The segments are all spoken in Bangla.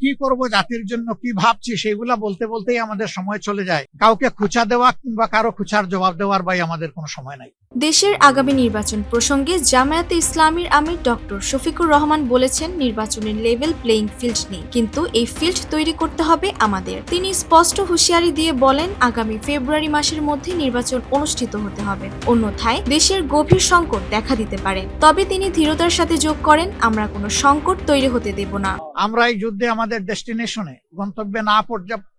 কি করব জাতির জন্য কি ভাবছি সেগুলা বলতে বলতেই আমাদের সময় চলে যায়। কাউকে খুচা দেওয়া কিংবা কারও খুচার জবাব দেওয়ার ভাই আমাদের কোনো সময় নাই। দেশের আগামী নির্বাচন প্রসঙ্গে জামায়াতে ইসলামীর আমির ডক্টর শফিকুর রহমান বলেছেন নির্বাচনের লেভেল প্লেইং ফিল্ড নেই। কিন্তু এই ফিল্ড তৈরি করতে হবে আমাদের। তিনি স্পষ্ট হুঁশিয়ারি দিয়ে বলেন আগামী ফেব্রুয়ারি মাসের মধ্যে নির্বাচন অনুষ্ঠিত হতে হবে। অন্যথায় দেশের গভীর সংকট দেখা দিতে পারে। তবে তিনি ধীরতার সাথে যোগ করেন আমরা কোনো সংকট তৈরি হতে দেব না। আমরা এই যুদ্ধে আমাদের ডেস্টিনেশনে গন্তব্যে না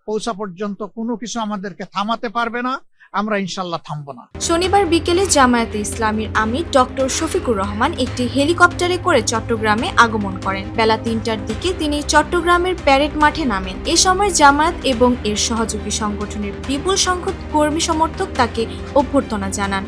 পৌঁছা পর্যন্ত কোনো কিছু আমাদেরকে থামাতে পারবে না, আমরা ইনশাল্লাহ থামবো না। শনিবার বিকেলে জামায়াতে ইসলামীর আমির ডক্টর শফিকুর রহমান একটি হেলিকপ্টারে করে চট্টগ্রামে আগমন করেন। বেলা তিনটার দিকে তিনি চট্টগ্রামের প্যারেড মাঠে নামেন। এ সময় জামায়াত এবং এর সহযোগী সংগঠনের বিপুল সংখ্যক কর্মী সমর্থক তাকে অভ্যর্থনা জানান।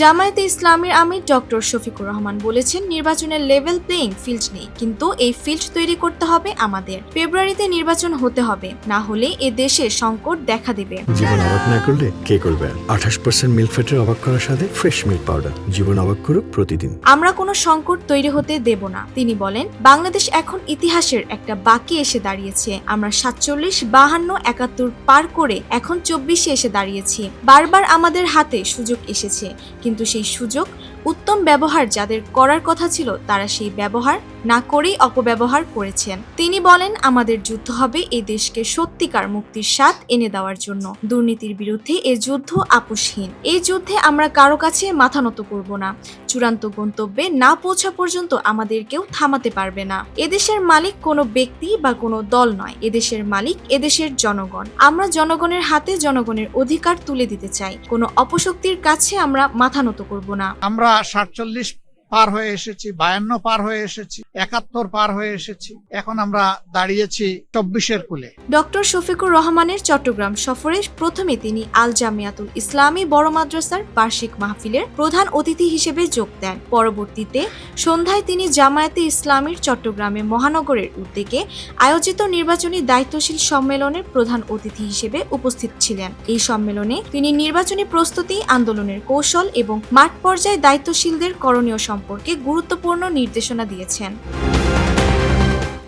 জামায়াতে ইসলামের আমির ডক্টর শফিকুর রহমান বলেছেন নির্বাচনের লেভেল প্লেইং ফিল্ড নেই কিন্তু এই ফিল্ড তৈরি করতে হবে আমাদের। ফেব্রুয়ারিতে নির্বাচন হতে হবে না হলে এ দেশে সংকট দেখা দেবে। জীবন অবাক না করলে কে করবে? আঠাশ পার্সেন্ট অবাক করার সাথে ফ্রেশ মিল্ক পাউডার জীবন অবাক করুক প্রতিদিন। আমরা কোনো সংকট তৈরি হতে দেব না। তিনি বলেন বাংলাদেশ এখন ইতিহাসের একটা বাকি এসে দাঁড়িয়েছে। আমরা সাতচল্লিশ বাহান্ন একাত্তর পার করে এখন চব্বিশে এসে দাঁড়িয়েছি। বারবার আমাদের হাতে সুযোগ এসেছে। কিন্তু সেই সুযোগ, উত্তম ব্যবহার যাদের করার কথা ছিল, তারা সেই ব্যবহার না করেই অপব্যবহার করেছেন। তিনি বলেন, আমাদের যুদ্ধ হবে এই দেশকে সত্যিকার মুক্তির স্বাদ এনে দেওয়ার জন্য। দুর্নীতির বিরুদ্ধে এ যুদ্ধ আপোষহীন। এই যুদ্ধে আমরা কারও কাছে মাথা নত করব না। চূড়ান্ত গন্তব্যে না পৌঁছা পর্যন্ত আমাদের কেউ থামাতে পারবে না। এদেশের মালিক কোনো ব্যক্তি বা কোনো দল নয়। এদেশের মালিক এদেশের জনগণ। আমরা জনগণের হাতে জনগণের অধিকার তুলে দিতে চাই। কোনো অপশক্তির কাছে আমরা মাথা নত করব না। আমরা সাতচল্লিশ পার হয়ে এসেছি, বায়ান্ন পার হয়ে এসেছি, একাত্তর পার হয়ে এসেছি। এখন আমরা দাঁড়িয়েছি চব্বিশের কুলে। ডক্টর শফিকুর রহমানের চট্টগ্রাম সফরে প্রথমে তিনি আল জামিয়াতুল ইসলামী বড় মাদ্রাসার বার্ষিক মাহফিলের প্রধান অতিথি হিসেবে যোগ দেন। পরবর্তীতে সন্ধ্যায় তিনি জামায়াতে ইসলামীর চট্টগ্রামে মহানগরের উদ্যোগে আয়োজিত নির্বাচনী দায়িত্বশীল সম্মেলনের প্রধান অতিথি হিসেবে উপস্থিত ছিলেন। এই সম্মেলনে তিনি নির্বাচনী প্রস্তুতি, আন্দোলনের কৌশল এবং মাঠ পর্যায়ে দায়িত্বশীলদের করণীয় সম্পর্কে গুরুত্বপূর্ণ নির্দেশনা দিয়েছেন।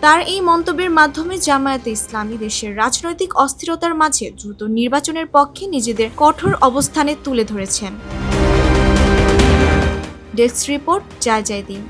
তার এই মন্তব্যের মাধ্যমে জামায়াতে ইসলামী দেশের রাজনৈতিক অস্থিরতার মাঝে দ্রুত নির্বাচনের পক্ষে নিজেদের কঠোর অবস্থানে তুলে ধরেছেন। ডেস্ক রিপোর্ট, জয় জয় দিন।